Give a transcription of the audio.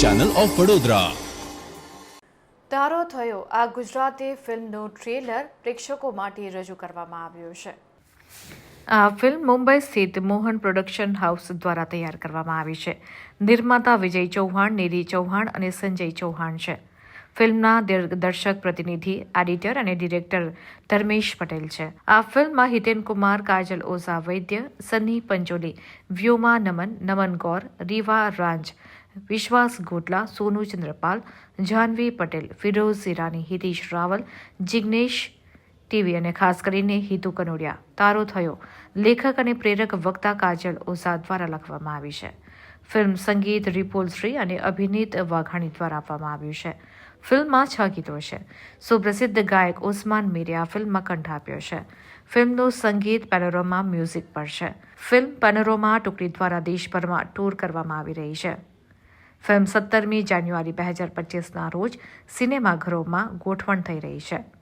Channel of Vadodara તારો થયો આ ગુજરાતી ફિલ્મનું ટ્રેલર પ્રેક્ષકો માટે રજૂ કરવામાં આવ્યું છે. આ ફિલ્મ મુંબઈ સ્થિત મોહન પ્રોડક્શન હાઉસ દ્વારા તૈયાર કરવામાં આવી છે. નિર્માતા વિજય ચૌહાણ નિધિ ચૌહાણ અને સંજય ચૌહાણ છે. ફિલ્મના દર્શક પ્રતિનિધિ, એડિટર અને ડિરેક્ટર ધર્મેશ પટેલ છે. આ ફિલ્મમાં હિતેન કુમાર, કાજલ ઓઝા, વૈદ્ય, સન્ની પંચોલી વ્યોમા નમન નમન ગૌર, રીવા રાંજ, વિશ્વાસ ગોટલા, સોનુ ચંદ્રપાલ જાહ્નવી પટેલ, ફિરોઝ ઈરાની હિતેશ રાવલ, જિગ્નેશ ટીવી અને ખાસ કરીને હિતુ કનોડિયા. તારો થયો. લેખક અને પ્રેરક વક્તા કાજલ ઓઝા દ્વારા લખવામાં આવી છે. ફિલ્મ સંગીત શ્રી અને અભિનીત વાઘાણી દ્વારા આપવામાં આવ્યું છે. ફિલ્મમાં છ ગીતો છે. સુપ્રસિદ્ધ ગાયક ઓસ્માન મીરે આ ફિલ્મમાં કંઠ આપ્યો છે. ફિલ્મનું સંગીત પેનોરોમા મ્યુઝિક પર છે. ફિલ્મ પેનોરોમા ટુકડી દ્વારા દેશભરમાં ટૂર કરવામાં આવી રહી છે. ફિલ્મ સત્તરમી જાન્યુઆરી બે હજાર પચીસના રોજ સિનેમાઘરોમાં ગોઠવણ થઈ રહી છે.